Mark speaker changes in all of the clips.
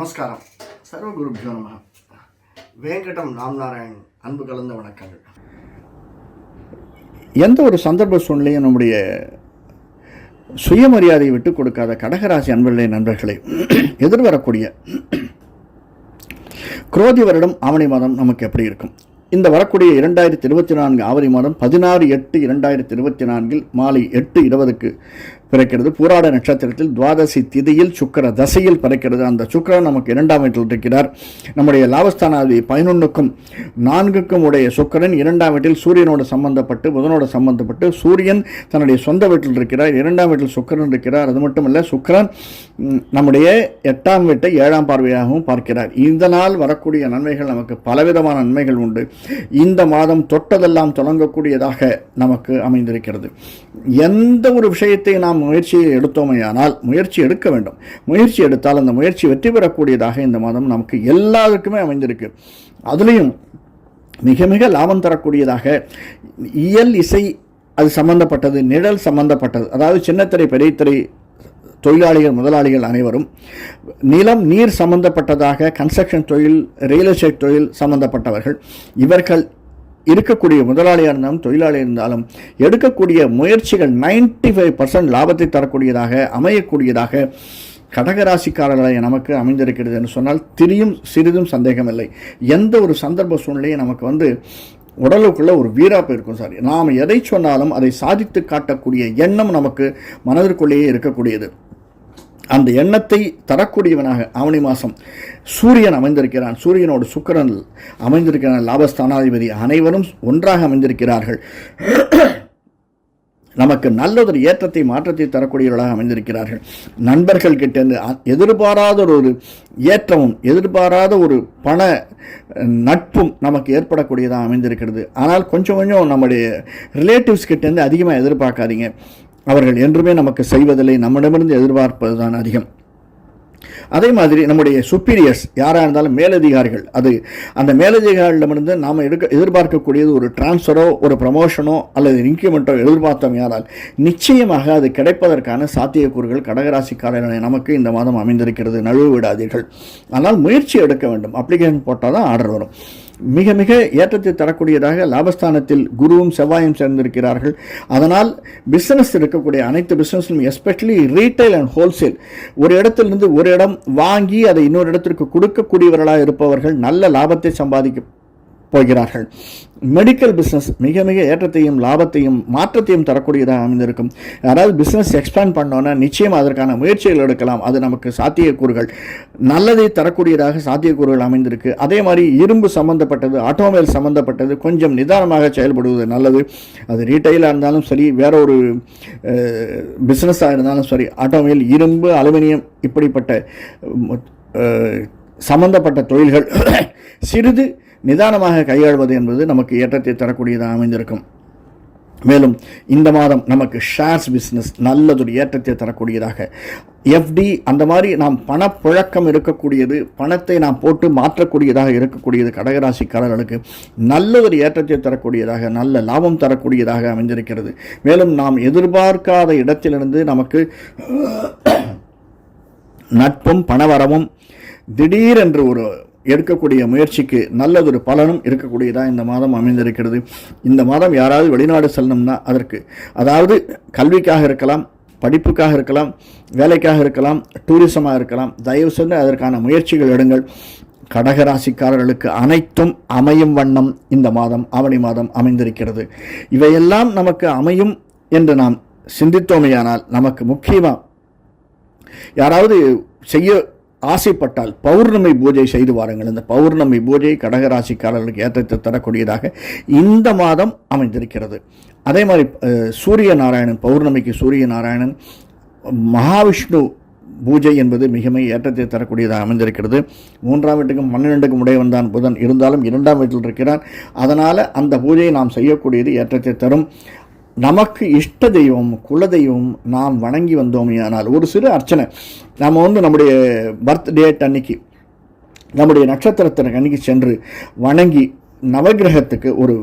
Speaker 1: நமஸ்காரம். சர்வகுருப்ஜோ நம. வேங்கடம் ராம்நாராயண் அன்பு கலந்த வணக்கங்கள்.
Speaker 2: எந்த ஒரு சந்தர்ப்ப சூழ்நிலையும் நம்முடைய சுயமரியாதையை விட்டு கொடுக்காத கடகராசி அன்பர்களே நண்பர்களே எதிர்வரக்கூடிய குரோதி வருடம் ஆவணி மாதம் நமக்கு எப்படி இருக்கும்? இந்த வரக்கூடிய இரண்டாயிரத்தி இருபத்தி நான்கு ஆவணி மாதம் பதினாறு எட்டு இரண்டாயிரத்தி இருபத்தி நான்கில் மாலை எட்டு இருபதுக்கு பிறக்கிறது. பூராட நட்சத்திரத்தில் துவாதசி திதியில் சுக்கர தசையில் பிறக்கிறது. அந்த சுக்கரன் நமக்கு இரண்டாம் வீட்டில் இருக்கிறார். நம்முடைய லாபஸ்தானாதி பதினொன்றுக்கும் நான்குக்கும் உடைய சுக்கரன் இரண்டாம் வீட்டில் சூரியனோடு சம்பந்தப்பட்டு புதனோடு சம்பந்தப்பட்டு சூரியன் தன்னுடைய சொந்த வீட்டில் இருக்கிறார். இரண்டாம் வீட்டில் சுக்கரன் இருக்கிறார். அது மட்டுமல்ல சுக்கரன் நம்முடைய எட்டாம் வீட்டை ஏழாம் பார்வையாகவும் பார்க்கிறார். இந்த நாள் வரக்கூடிய நன்மைகள் நமக்கு பலவிதமான நன்மைகள் உண்டு. இந்த மாதம் தொட்டதெல்லாம் தொடங்கக்கூடியதாக நமக்கு அமைந்திருக்கிறது. எந்த ஒரு விஷயத்தை நாம் முயற்சியை எடுத்தோமையானால் முயற்சி எடுக்க வேண்டும். முயற்சி எடுத்தால் அந்த முயற்சி வெற்றி பெறக்கூடியதாக இந்த மாதம் நமக்கு எல்லாருக்குமே அமைந்திருக்கு. அதுலேயும் மிக மிக லாபம் தரக்கூடியதாக இயல் இசை அது சம்பந்தப்பட்டது நிழல் சம்பந்தப்பட்டது. அதாவது சின்னத்திரை பெரியத்திரை தொழிலாளிகள் முதலாளிகள் அனைவரும் நிலம் நீர் சம்பந்தப்பட்டதாக கன்ஸ்ட்ரக்ஷன் தொழில் ரியல் எஸ்டேட் தொழில் சம்பந்தப்பட்டவர்கள் இவர்கள் இருக்கக்கூடிய முதலாளியாக இருந்தாலும் தொழிலாளியாக இருந்தாலும் எடுக்கக்கூடிய முயற்சிகள் 95% ஃபைவ் பர்சன்ட் லாபத்தை தரக்கூடியதாக அமையக்கூடியதாக கடகராசிக்காரர்களை நமக்கு அமைந்திருக்கிறது என்று சொன்னால் திரியும் சிறிதும் சந்தேகமில்லை. எந்த ஒரு சந்தர்ப்ப சூழ்நிலையும் நமக்கு வந்து உடலுக்குள்ள ஒரு வீராப்பு இருக்கும் சார். நாம் எதை சொன்னாலும் அதை சாதித்து காட்டக்கூடிய எண்ணம் நமக்கு மனதிற்குள்ளேயே இருக்கக்கூடியது. அந்த எண்ணத்தை தரக்கூடியவனாக ஆவணி மாதம் சூரியன் அமைந்திருக்கிறான். சூரியனோடு சுக்கிரன் அமைந்திருக்கிறான். லாபஸ்தானாதிபதி அனைவரும் ஒன்றாக அமைந்திருக்கிறார்கள். நமக்கு நல்லதொரு ஏற்றத்தை மாற்றத்தை தரக்கூடியவர்களாக அமைந்திருக்கிறார்கள். நண்பர்கள் கிட்டேருந்து அ- எதிர்பாராத ஒரு ஏற்றமும் எதிர்பாராத ஒரு பண நட்பும் நமக்கு ஏற்படக்கூடியதாக அமைந்திருக்கிறது. ஆனால் கொஞ்சம் கொஞ்சம் நம்முடைய ரிலேட்டிவ்ஸ் கிட்டேருந்து அதிகமாக எதிர்பார்க்காதீங்க. அவர்கள் என்றுமே நமக்கு செய்வதில்லை நம்மிடமிருந்து எதிர்பார்ப்பது தான் அதிகம். அதே மாதிரி நம்முடைய சுப்பீரியர்ஸ் யாராக இருந்தாலும் மேலதிகாரிகள் அது அந்த மேலதிகாரிகளிடமிருந்து நாம் எடுக்க எதிர்பார்க்கக்கூடியது ஒரு டிரான்ஸ்ஃபரோ ஒரு ப்ரமோஷனோ அல்லது இன்க்ரிமெண்ட்டோ எதிர்பார்த்தோம் யாரால் நிச்சயமாக அது கிடைப்பதற்கான சாத்தியக்கூறுகள் கடகராசிக்காரர்களை நமக்கு இந்த மாதம் அமைந்திருக்கிறது. நழுவு விடாதீர்கள். ஆனால் முயற்சி எடுக்க வேண்டும். அப்ளிகேஷன் போட்டால் தான் ஆர்டர் வரும். மிக மிக ஏற்றத்தை தரக்கூடியதாக லாபஸ்தானத்தில் குருவும் செவ்வாயும் சேர்ந்திருக்கிறார்கள். அதனால் பிஸ்னஸ் இருக்கக்கூடிய அனைத்து பிஸ்னஸ்லும் எஸ்பெஷலி ரீட்டைல் அண்ட் ஹோல்சேல் ஒரு இடத்திலிருந்து ஒரு இடம் வாங்கி அதை இன்னொரு இடத்திற்கு கொடுக்கக்கூடியவர்களாக இருப்பவர்கள் நல்ல லாபத்தை சம்பாதிக்க போகிறார்கள். மெடிக்கல் பிஸ்னஸ் மிக மிக ஏற்றத்தையும் லாபத்தையும் மாற்றத்தையும் தரக்கூடியதாக அமைந்திருக்கும். யாராவது பிஸ்னஸ் எக்ஸ்பேண்ட் பண்ணோன்னா நிச்சயம் அதற்கான முயற்சிகள் எடுக்கலாம். அது நமக்கு சாத்தியக்கூறுகள். நல்லதை தரக்கூடியதாக சாத்தியக்கூறுகள் அமைந்திருக்கு. அதே மாதிரி இரும்பு சம்பந்தப்பட்டது ஆட்டோமொபைல் சம்பந்தப்பட்டது கொஞ்சம் நிதானமாக செயல்படுவது நல்லது. அது ரீட்டைலாக இருந்தாலும் சரி வேற ஒரு பிஸ்னஸாக இருந்தாலும் சரி ஆட்டோமொபைல் இரும்பு அலுமினியம் இப்படிப்பட்ட சம்மந்தப்பட்ட சம்பந்தப்பட்ட தொழில்கள் சிறிது நிதானமாக கையாள்வது என்பது நமக்கு ஏற்றத்தை தரக்கூடியதாக அமைந்திருக்கும். மேலும் இந்த மாதம் நமக்கு ஷேர்ஸ் பிஸ்னஸ் நல்லதொரு ஏற்றத்தை தரக்கூடியதாக. எஃப்டி அந்த மாதிரி நாம் பணப்புழக்கம் இருக்கக்கூடியது பணத்தை நாம் போட்டு மாற்றக்கூடியதாக இருக்கக்கூடியது கடகராசிக்காரர்களுக்கு நல்ல ஒரு ஏற்றத்தை தரக்கூடியதாக நல்ல லாபம் தரக்கூடியதாக அமைந்திருக்கிறது. மேலும் நாம் எதிர்பார்க்காத இடத்திலிருந்து நமக்கு நட்பும் பணவரமும் திடீரென்று ஒரு எடுக்கக்கூடிய முயற்சிக்கு நல்லதொரு பலனும் இருக்கக்கூடியதாக இந்த மாதம் அமைந்திருக்கிறது. இந்த மாதம் யாராவது வெளிநாடு செல்லணும்னா அதற்கு அதாவது கல்விக்காக இருக்கலாம் படிப்புக்காக இருக்கலாம் வேலைக்காக இருக்கலாம் டூரிசமாக இருக்கலாம் தயவு செய்து அதற்கான முயற்சிகள் எடுங்கள். கடகராசிக்காரர்களுக்கு அனைத்தும் அமையும் வண்ணம் இந்த மாதம் ஆவணி மாதம் அமைந்திருக்கிறது. இவையெல்லாம் நமக்கு அமையும் என்று நாம் சிந்தித்தோமையானால் நமக்கு முக்கியமாக யாராவது செய்ய ஆசைப்பட்டால் பௌர்ணமி பூஜை செய்து வாருங்கள். இந்த பௌர்ணமி பூஜை கடகராசிக்காரர்களுக்கு ஏற்றத்தை தரக்கூடியதாக இந்த மாதம் அமைந்திருக்கிறது. அதே மாதிரி சூரிய நாராயணன் பௌர்ணமிக்கு சூரிய நாராயணன் மகாவிஷ்ணு பூஜை என்பது மிக மிக ஏற்றத்தை தரக்கூடியதாக அமைந்திருக்கிறது. மூன்றாம் வீட்டுக்கும் பன்னிரெண்டுக்கும் உடையவன் தான் புதன். இருந்தாலும் இரண்டாம் வீட்டில் இருக்கிறான். அதனால் அந்த பூஜையை நாம் செய்யக்கூடியது ஏற்றத்தை தரும். நமக்கு இஷ்ட தெய்வம் குல தெய்வம் நாம் வணங்கி வந்தோமே ஆனால் ஒரு சிறு அர்ச்சனை. நாம் வந்து நம்முடைய பர்த் டேட் அன்னைக்கு நம்முடைய நட்சத்திரத்திற்கு அன்னைக்கு சென்று வணங்கி நவக்கிரகத்துக்கு ஒரு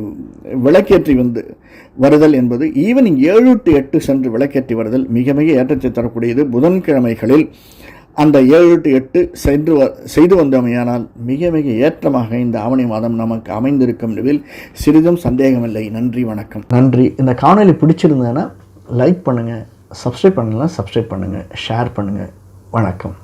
Speaker 2: விளக்கேற்றி வந்து வருதல் என்பது ஈவினிங் ஏழு டு எட்டு சென்று விளக்கேற்றி வருதல் மிக மிக ஏற்றத்தை தரக்கூடியது. புதன்கிழமைகளில் அந்த ஏழு டு எட்டு சென்று வ செய்து வந்தோமையானால் மிக மிக ஏற்றமாக இந்த ஆவணி மாதம் நமக்கு அமைந்திருக்கும் நிலவில் சிறிதும் சந்தேகமில்லை. நன்றி வணக்கம். நன்றி. இந்த காணொலி பிடிச்சிருந்ததுன்னா லைக் பண்ணுங்கள் சப்ஸ்கிரைப் பண்ணலாம் சப்ஸ்கிரைப் பண்ணுங்கள் ஷேர் பண்ணுங்கள் வணக்கம்.